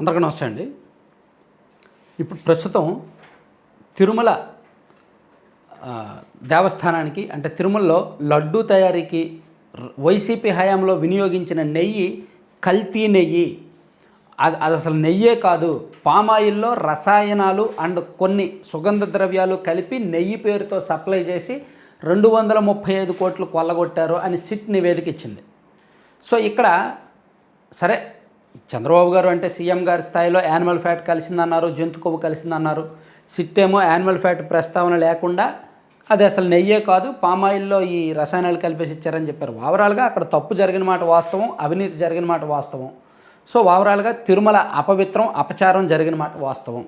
అందరికీ నమస్తే అండి. ఇప్పుడు ప్రస్తుతం తిరుమల దేవస్థానానికి అంటే తిరుమలలో లడ్డూ తయారీకి వైసీపీ హయాంలో వినియోగించిన నెయ్యి కల్తీ నెయ్యి. అది అది అసలు నెయ్యే కాదు. పామాయిల్లో రసాయనాలు అండ్ కొన్ని సుగంధ ద్రవ్యాలు కలిపి నెయ్యి పేరుతో సప్లై చేసి రెండు వందల ముప్పై ఐదు కోట్లు కొల్లగొట్టారు అని సిట్ నివేదిక ఇచ్చింది. సో ఇక్కడ సరే చంద్రబాబు గారు అంటే సీఎం గారి స్థాయిలో యానిమల్ ఫ్యాట్ కలిసిందన్నారు జంతు కొవ్వు కలిసిందన్నారు. సిట్ ఏమో యానిమల్ ఫ్యాట్ ప్రస్తావన లేకుండా అది అసలు నెయ్యే కాదు పామాయిల్లో ఈ రసాయనాలు కలిపేసి ఇచ్చారని చెప్పారు. ఓవరాల్గా అక్కడ తప్పు జరిగిన మాట వాస్తవం అవినీతి జరిగిన మాట వాస్తవం. సో ఓవరాల్గా తిరుమల అపవిత్రం అపచారం జరిగిన మాట వాస్తవం.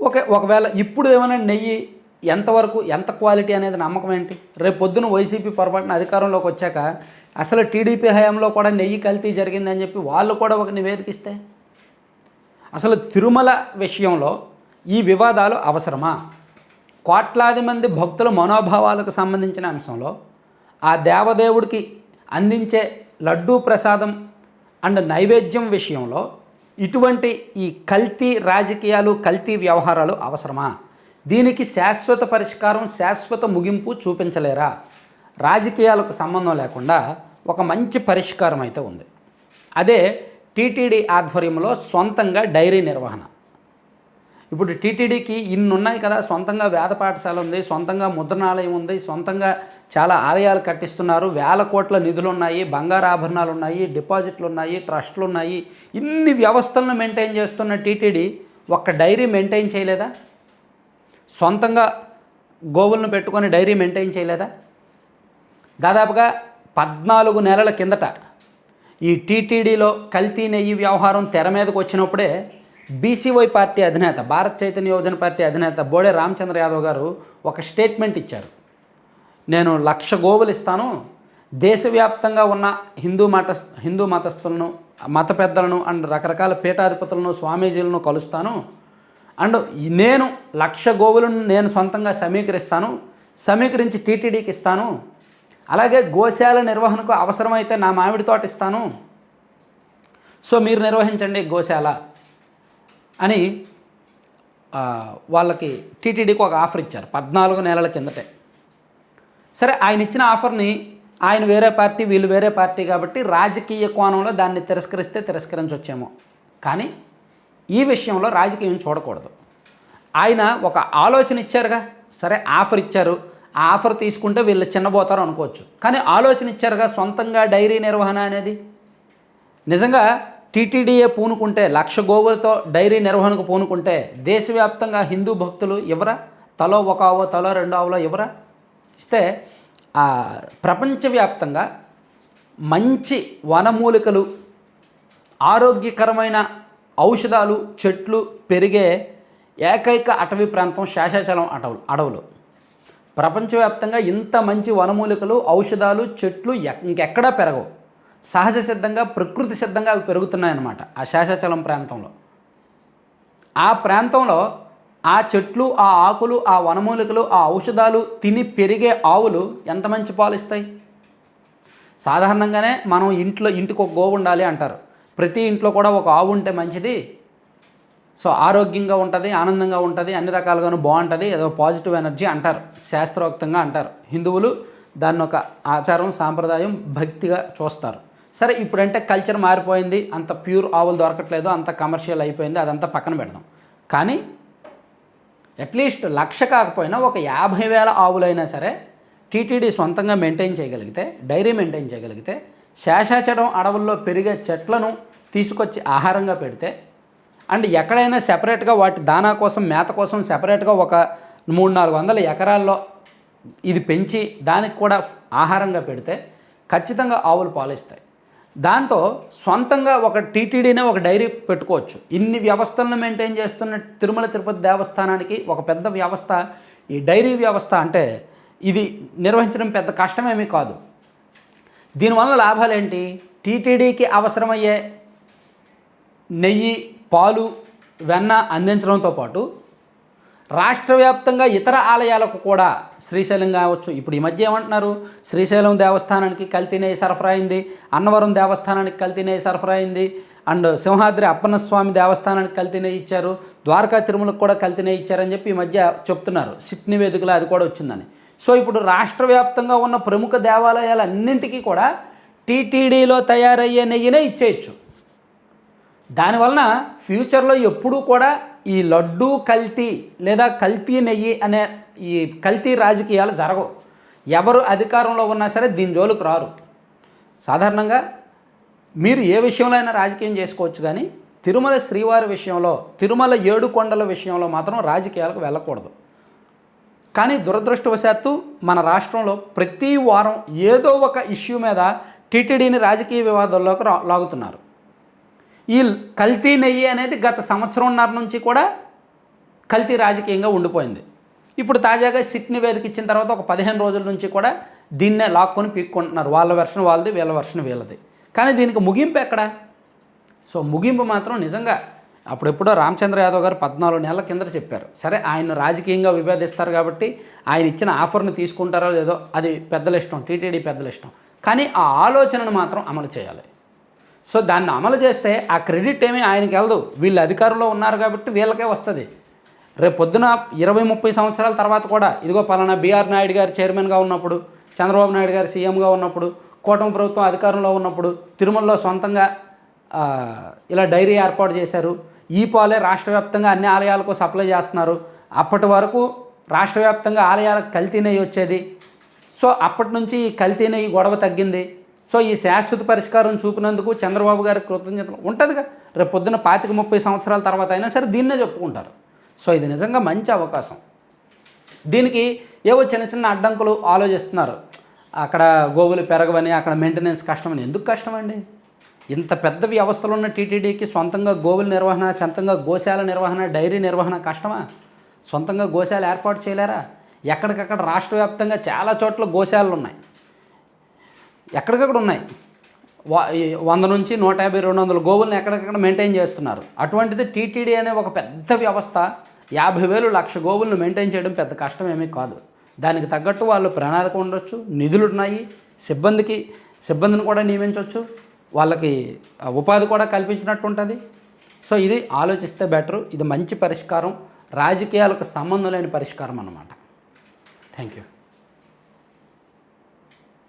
ఓకే ఒకవేళ ఇప్పుడు ఏమైనా నెయ్యి ఎంతవరకు ఎంత క్వాలిటీ అనేది నమ్మకం ఏంటి? రేపు పొద్దున వైసీపీ పొరపాటున అధికారంలోకి వచ్చాక అసలు టీడీపీ హయాంలో కూడా నెయ్యి కల్తీ జరిగిందని చెప్పి వాళ్ళు కూడా ఒక నివేదిక ఇస్తే? అసలు తిరుమల విషయంలో ఈ వివాదాలు అవసరమా? కోట్లాది మంది భక్తుల మనోభావాలకు సంబంధించిన అంశంలో ఆ దేవదేవుడికి అందించే లడ్డూ ప్రసాదం అండ్ నైవేద్యం విషయంలో ఇటువంటి ఈ కల్తీ రాజకీయాలు కల్తీ వ్యవహారాలు అవసరమా? దీనికి శాశ్వత పరిష్కారం శాశ్వత ముగింపు చూపించలేరా? రాజకీయాలకు సంబంధం లేకుండా ఒక మంచి పరిష్కారం అయితే ఉంది. అదే టీటీడీ ఆధ్వర్యంలో సొంతంగా డైరీ నిర్వహణ. ఇప్పుడు టీటీడీకి ఇన్ని ఉన్నాయి కదా సొంతంగా వేద పాఠశాల ఉంది సొంతంగా ముద్రణాలయం ఉంది సొంతంగా చాలా ఆలయాలు కట్టిస్తున్నారు వేల కోట్ల నిధులు ఉన్నాయి బంగారు ఆభరణాలు ఉన్నాయి డిపాజిట్లు ఉన్నాయి ట్రస్టులు ఉన్నాయి. ఇన్ని వ్యవస్థలను మెయింటైన్ చేస్తున్న టీటీడీ ఒక్క డైరీ మెయింటైన్ చేయలేదా? సొంతంగా గోవులను పెట్టుకొని డైరీ మెయింటైన్ చేయలేదా? దాదాపుగా పద్నాలుగు నెలల కిందట ఈ టీటీడీలో కల్తీ నెయ్యి వ్యవహారం తెర మీదకు వచ్చినప్పుడే బీసీవై పార్టీ అధినేత భారత్ చైతన్య యోజన పార్టీ అధినేత బోడే రామచంద్ర యాదవ్ గారు ఒక స్టేట్మెంట్ ఇచ్చారు. నేను లక్ష గోవులు ఇస్తాను దేశవ్యాప్తంగా ఉన్న హిందూ మత హిందూ మతస్థులను మత పెద్దలను అండ్ రకరకాల పీఠాధిపతులను స్వామీజీలను కలుస్తాను. అండ్ నేను లక్ష గోవులను నేను సొంతంగా సమీకరిస్తాను సమీకరించి టీటీడీకి ఇస్తాను. అలాగే గోశాల నిర్వహణకు అవసరమైతే నా మామిడి తోట ఇస్తాను. సో మీరు నిర్వహించండి గోశాల అని వాళ్ళకి టీటీడీకి ఒక ఆఫర్ ఇచ్చారు పద్నాలుగు నెలల కిందటే. సరే ఆయన ఇచ్చిన ఆఫర్ని ఆయన వేరే పార్టీ వీళ్ళు వేరే పార్టీ కాబట్టి రాజకీయ కోణంలో దాన్ని తిరస్కరిస్తే తిరస్కరించవచ్చేమో కానీ ఈ విషయంలో రాజకీయం చూడకూడదు. ఆయన ఒక ఆలోచన ఇచ్చారుగా. సరే ఆఫర్ ఇచ్చారు. ఆ ఆఫర్ తీసుకుంటే వీళ్ళు చిన్నబోతారు అనుకోవచ్చు. కానీ ఆలోచన ఇచ్చారుగా సొంతంగా డైరీ నిర్వహణ అనేది? నిజంగా టీటీడీఏ పూనుకుంటే లక్ష గోవులతో డైరీ నిర్వహణకు పూనుకుంటే దేశవ్యాప్తంగా హిందూ భక్తులు ఎవరా? తలో ఒక ఆవో తలో రెండు ఆవులో ఎవరా? ఇస్తే ప్రపంచవ్యాప్తంగా మంచి వనమూలికలు ఆరోగ్యకరమైన ఔషధాలు చెట్లు పెరిగే ఏకైక అటవీ ప్రాంతం శేషాచలం అటవులు అడవులు. ప్రపంచవ్యాప్తంగా ఇంత మంచి వనమూలికలు ఔషధాలు చెట్లు ఇంకెక్కడా పెరగవు. సహజ సిద్ధంగా ప్రకృతి సిద్ధంగా అవి పెరుగుతున్నాయన్నమాట ఆ శేషాచలం ప్రాంతంలో. ఆ ప్రాంతంలో ఆ చెట్లు ఆ ఆకులు ఆ వనమూలికలు ఆ ఔషధాలు తిని పెరిగే ఆవులు ఎంత మంచి పాలు ఇస్తాయి? సాధారణంగానే మనం ఇంట్లో ఇంటికి ఒక గోవు ఉండాలి అంటారు. ప్రతి ఇంట్లో కూడా ఒక ఆవు ఉంటే మంచిది. సో ఆరోగ్యంగా ఉంటుంది ఆనందంగా ఉంటుంది అన్ని రకాలుగాను బాగుంటుంది ఏదో పాజిటివ్ ఎనర్జీ అంటారు శాస్త్రోక్తంగా అంటారు. హిందువులు దాన్ని ఒక ఆచారం సాంప్రదాయం భక్తిగా చూస్తారు. సరే ఇప్పుడంటే కల్చర్ మారిపోయింది అంత ప్యూర్ ఆవులు దొరకట్లేదు అంత కమర్షియల్ అయిపోయింది అదంతా పక్కన పెడదాం. కానీ అట్లీస్ట్ లక్ష కాకపోయినా ఒక యాభై వేల ఆవులైనా సరే టీటీడీ సొంతంగా మెయింటైన్ చేయగలిగితే డైరీ మెయింటైన్ చేయగలిగితే శేషాచలం అడవుల్లో పెరిగే చెట్లను తీసుకొచ్చి ఆహారంగా పెడితే అండ్ ఎక్కడైనా సెపరేట్గా వాటి దానా కోసం మేత కోసం సెపరేట్గా ఒక మూడు నాలుగు వందల ఎకరాల్లో ఇది పెంచి దానికి కూడా ఆహారంగా పెడితే ఖచ్చితంగా ఆవులు పాలిస్తాయి. దాంతో సొంతంగా ఒక టీటీడీనే ఒక డైరీ పెట్టుకోవచ్చు. ఇన్ని వ్యవస్థలను మెయింటైన్ చేస్తున్న తిరుమల తిరుపతి దేవస్థానానికి ఒక పెద్ద వ్యవస్థ ఈ డైరీ వ్యవస్థ అంటే ఇది నిర్వహించడం పెద్ద కష్టమేమీ కాదు. దీనివల్ల లాభాలు ఏంటి టీటీడీకి అవసరమయ్యే నెయ్యి పాలు వెన్న అందించడంతో పాటు రాష్ట్ర వ్యాప్తంగా ఇతర ఆలయాలకు కూడా శ్రీశైలం కావచ్చు. ఇప్పుడు ఈ మధ్య ఏమంటున్నారు? శ్రీశైలం దేవస్థానానికి కల్తీ నెయ్యి సరఫరా అయింది. అన్నవరం దేవస్థానానికి కల్తీ నెయ్యి సరఫరా అయింది. అండ్ సింహాద్రి అప్పన్నస్వామి దేవస్థానానికి కల్తీ నెయ్యి ఇచ్చారు. ద్వారకా తిరుమలకు కూడా కల్తీ నెయ్యి ఇచ్చారని చెప్పి ఈ మధ్య చెప్తున్నారు. సిట్ నివేదికలో అది కూడా వచ్చిందని. సో ఇప్పుడు రాష్ట్ర వ్యాప్తంగా ఉన్న ప్రముఖ దేవాలయాలన్నింటికీ కూడా టీటీడీలో తయారయ్యే నెయ్యినే ఇచ్చేయచ్చు. దానివలన ఫ్యూచర్లో ఎప్పుడూ కూడా ఈ లడ్డు కల్తీ లేదా కల్తీ నెయ్యి అనే ఈ కల్తీ రాజకీయాలు జరగవు. ఎవరు అధికారంలో ఉన్నా సరే దీని జోలికి రారు. సాధారణంగా మీరు ఏ విషయంలో అయినా రాజకీయం చేసుకోవచ్చు కానీ తిరుమల శ్రీవారి విషయంలో తిరుమల ఏడు కొండల విషయంలో మాత్రం రాజకీయాలకు వెళ్ళకూడదు. కానీ దురదృష్టవశాత్తు మన రాష్ట్రంలో ప్రతి వారం ఏదో ఒక ఇష్యూ మీద టీటీడీని రాజకీయ వివాదాల్లోకి రా- లాగుతున్నారు. ఈ కల్తీ నెయ్యి అనేది గత సంవత్సరంన్నర నుంచి కూడా కల్తీ రాజకీయంగా ఉండిపోయింది. ఇప్పుడు తాజాగా సిట్ నివేదిక ఇచ్చిన తర్వాత ఒక పదిహేను రోజుల నుంచి కూడా దీన్నే లాక్కొని పీక్కుంటున్నారు. వాళ్ళ వెర్షన్ వాళ్ళది వీళ్ళ వర్షన్ వీళ్ళది. కానీ దీనికి ముగింపు ఎక్కడ? సో ముగింపు మాత్రం నిజంగా అప్పుడెప్పుడో రామచంద్ర యాదవ్ గారు పద్నాలుగు నెలల కింద చెప్పారు. సరే ఆయన రాజకీయంగా విభేదిస్తారు కాబట్టి ఆయన ఇచ్చిన ఆఫర్ని తీసుకుంటారో లేదో అది పెద్దల ఇష్టం టీటీడీ పెద్దల ఇష్టం కానీ ఆ ఆలోచనను మాత్రం అమలు చేయాలి. సో దాన్ని అమలు చేస్తే ఆ క్రెడిట్ ఏమీ ఆయనకి వెళ్ళదు. వీళ్ళు అధికారంలో ఉన్నారు కాబట్టి వీళ్ళకే వస్తుంది. రేపు పొద్దున ఇరవై ముప్పై సంవత్సరాల తర్వాత కూడా ఇదిగో పలానా బీఆర్ నాయుడు గారు చైర్మన్గా ఉన్నప్పుడు చంద్రబాబు నాయుడు గారు సీఎంగా ఉన్నప్పుడు కూటమి ప్రభుత్వం అధికారంలో ఉన్నప్పుడు తిరుమలలో సొంతంగా ఇలా డైరీ ఏర్పాటు చేశారు. ఈ పాలే రాష్ట్ర వ్యాప్తంగా అన్ని ఆలయాలకు సప్లై చేస్తున్నారు. అప్పటి వరకు రాష్ట్ర వ్యాప్తంగా ఆలయాలకు కల్తీ నెయ్యి వచ్చేది. సో అప్పటి నుంచి ఈ కల్తీ నెయ్యి గొడవ తగ్గింది. సో ఈ శాశ్వత పరిష్కారం చూపినందుకు చంద్రబాబు గారి కృతజ్ఞతలు. ఉంటుందిగా. రేపు పొద్దున పాతిక ముప్పై సంవత్సరాల తర్వాత అయినా సరే దీన్నే చెప్పుకుంటారు. సో ఇది నిజంగా మంచి అవకాశం. దీనికి ఏవో చిన్న చిన్న అడ్డంకులు ఆలోచిస్తున్నారు. అక్కడ గోవులు పెరగవని అక్కడ మెయింటెనెన్స్ కష్టమని. ఎందుకు కష్టం అండి ఇంత పెద్ద వ్యవస్థలు ఉన్న టీటీడీకి సొంతంగా గోవుల నిర్వహణ సొంతంగా గోశాల నిర్వహణ డైరీ నిర్వహణ కష్టమా? సొంతంగా గోశాల ఏర్పాటు చేయలేరా? ఎక్కడికక్కడ రాష్ట్ర వ్యాప్తంగా చాలా చోట్ల గోశాలలు ఉన్నాయి ఎక్కడికక్కడ ఉన్నాయి? వంద నుంచి నూట యాభై రెండు వందల గోవులను ఎక్కడికక్కడ మెయింటైన్ చేస్తున్నారు. అటువంటిది టీటీడీ అనే ఒక పెద్ద వ్యవస్థ యాభై వేలు లక్ష గోవులను మెయింటైన్ చేయడం పెద్ద కష్టం ఏమీ కాదు. దానికి తగ్గట్టు వాళ్ళు ప్రణాళిక ఉండొచ్చు నిధులు ఉన్నాయి సిబ్బందికి సిబ్బందిని కూడా నియమించవచ్చు వాళ్ళకి ఉపాధి కూడా కల్పించినట్టు ఉంటుంది. సో ఇది ఆలోచిస్తే బెటరు ఇది మంచి పరిష్కారం రాజకీయాలకు సంబంధం లేని పరిష్కారం అన్నమాట. Thank you